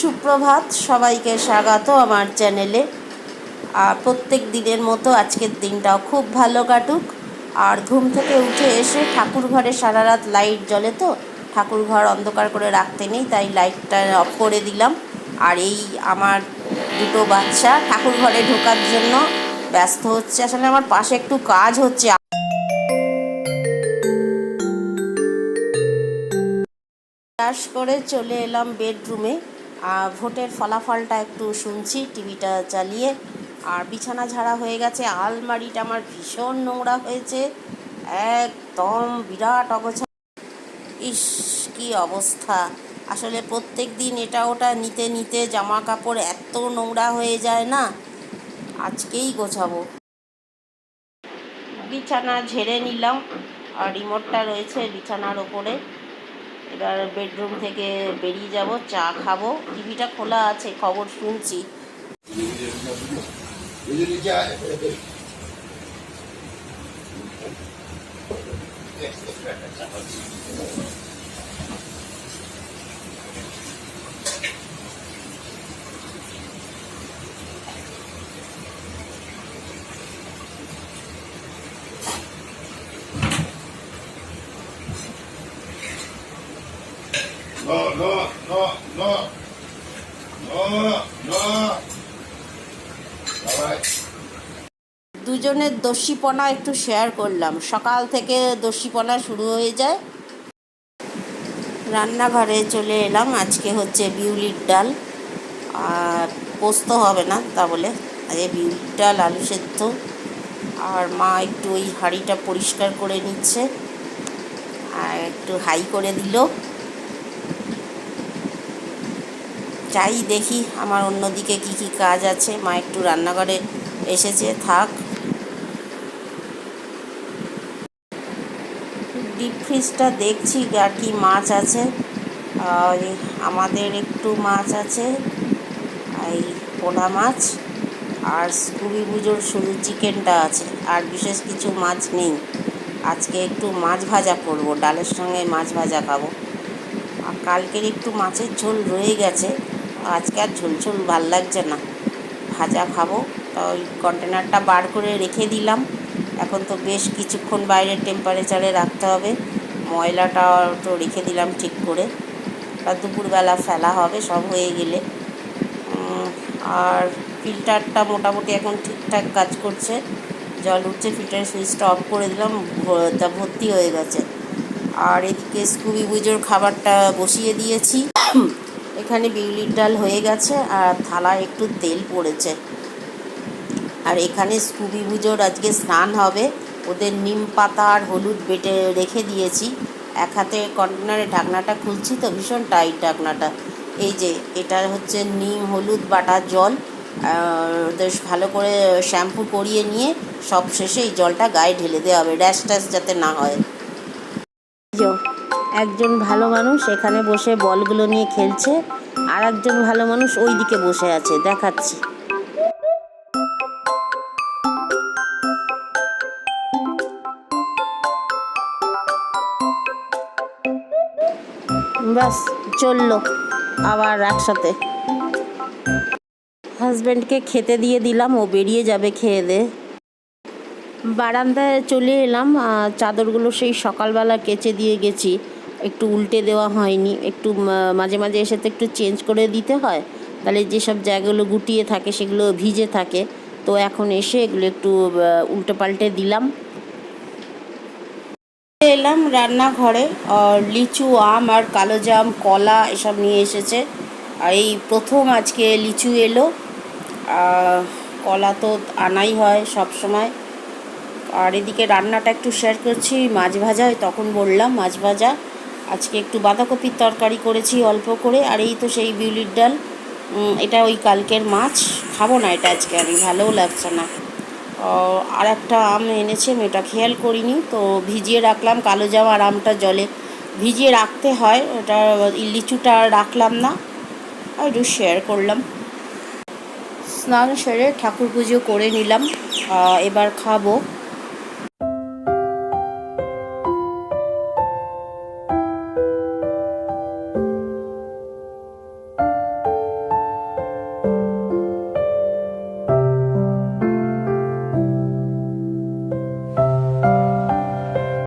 সুপ্রভাত, সবাইকে স্বাগত আমার চ্যানেলে। আর প্রত্যেক দিনের মতো আজকের দিনটাও খুব ভালো কাটুক। আর ঘুম থেকে উঠে এসে ঠাকুর ঘরে সারা রাত লাইট জ্বলে তো ঠাকুর ঘর অন্ধকার করে রাখতে নেই, তাই লাইটটা অফ করে দিলাম। আর এই আমার দুটো বাচ্চা ঠাকুর ঘরে ঢোকার জন্য ব্যস্ত হচ্ছে। আসলে আমার পাশে একটু কাজ হচ্ছে। করে চলে এলাম বেডরুমে। ভোটের ফলাফলটা একটু শুনছি, টিভিটা চালিয়ে। আর বিছানা ঝাড়া হয়ে গেছে, আলমারিটা আমার ভীষণ নোংরা হয়েছে। একদম বিরাট অগোছা ইস, কি অবস্থা। আসলে প্রত্যেক দিন এটা ওটা নিতে নিতে জামা কাপড় এত নোংরা হয়ে যায় না। আজকেই গোছাবো। বিছানা ঝেড়ে নিলাম। আর রিমোটটা রয়েছে বিছানার ওপরে। এবার বেডরুম থেকে বেরিয়ে যাব চা খাব। টিভিটা খোলা আছে খবর শুনছি। No, no, no, no. No, no. দুজনের দস্যিপনা একটু শেয়ার করলাম। সকাল থেকে দস্যিপনা শুরু হয়ে যায়। রান্নাঘরে চলে এলাম। আজকে হচ্ছে বিউলির ডাল। আর পোস্ত হবে না তা বলে। আজকে বিউলির ডাল আলু সেদ্ধ। আর মা একটু ওই হাঁড়িটা পরিষ্কার করে নিচ্ছে। আর একটু হাই করে দিল। যাই দেখি আমার অন্যদিকে কি কি কাজ আছে। মা একটু রান্নাঘরে এসেছে, থাক। ডিপ ফ্রিজটা দেখছি আর কি মাছ আছে। আর আমাদের একটু মাছ আছে, এই পোনা মাছ আর স্কুবি পুজোর শুধু চিকেনটা আছে, আর বিশেষ কিছু মাছ নেই। আজকে একটু মাছ ভাজা করব, ডালের সঙ্গে মাছ ভাজা খাব। আর কালকের একটু মাছের ঝোল রয়ে গেছে। আজকে আর ঝোল ঝোল ভালো লাগছে না। ভাজা খাব, তো ওই কন্টেনারটা বার করে রেখে দিলাম। এখন তো বেশ কিছুক্ষণ বাইরের টেম্পারেচারে রাখতে হবে। ময়লাটা তো রেখে দিলাম ঠিক করে। আর দুপুরবেলা ফেলা হবে, সব হয়ে গেলে। আর ফিল্টারটা মোটামুটি এখন ঠিকঠাক কাজ করছে। জল উঠছে ফিল্টারের সুইচটা অফ করে দিলাম তা ভর্তি হয়ে গেছে। আর এদিকে স্কুবি বুজোর খাবারটা বসিয়ে দিয়েছি। এখানে বিউলির ডাল হয়ে গেছে আর থালায় একটু তেল পড়েছে। আর এখানে স্কুবি বুজোর আজকে স্নান হবে। ওদের নিম পাতা আর হলুদ বেটে রেখে দিয়েছি। এক হাতে কন্টেনারে ঢাকনাটা খুলছি তো, ভীষণ টাইট ঢাকনাটা। এই যে, এটা হচ্ছে নিম, হলুদ বাটা জল। ওদের ভালো করে শ্যাম্পু করিয়ে নিয়ে সব শেষে এই জলটা গায়ে ঢেলে দেওয়া হবে। ড্যাশ ট্যাশ যাতে না হয়। একজন ভালো মানুষ এখানে বসে বলগুলো নিয়ে খেলছে, আর একজন ভালো মানুষ ওই দিকে বসে আছে, দেখাচ্ছি। ব্যাস চলল, আবার একসাথে। হাজব্যান্ডকে খেতে দিয়ে দিলাম, ও বেরিয়ে যাবে খেয়ে দে। বারান্দায় চলে এলাম চাদরগুলো সেই সকালবেলা কেচে দিয়ে গেছি। একটু উল্টে দেওয়া হয়নি, একটু মাঝে মাঝে এসে তো একটু চেঞ্জ করে দিতে হয়। তাহলে যেসব জায়গাগুলো গুটিয়ে থাকে, সেগুলো ভিজে থাকে। তো এখন এসে এগুলো একটু উল্টে পাল্টে দিলাম। এলাম রান্নাঘরে লিচু, আম, আর কালো জাম, কলা এসব নিয়ে এসেছে। আর এই প্রথম আজকে লিচু এলো। কলা তো আনাই হয় সব সময়। আর এদিকে রান্নাটা একটু শেয়ার করছি, মাছ ভাজা তখন বললাম মাছ ভাজা। আজকে একটু বাঁধাকপির তরকারি করেছি অল্প করে, আর এই তো সেই বিউলির ডাল। এটা ওই কালকের মাছ। খাব না এটা আজকে আমি, ভালোও লাগছে না। আর একটা আম এনেছে, আমি এটা খেয়াল করিনি, তো ভিজিয়ে রাখলাম, কালো জাম আর আমটা জলে ভিজিয়ে রাখতে হয়। ওটা লিচুটা রাখলাম না, আর একটু শেয়ার করলাম। স্নান সেরে ঠাকুর পুজো করে নিলাম। এবার খাব।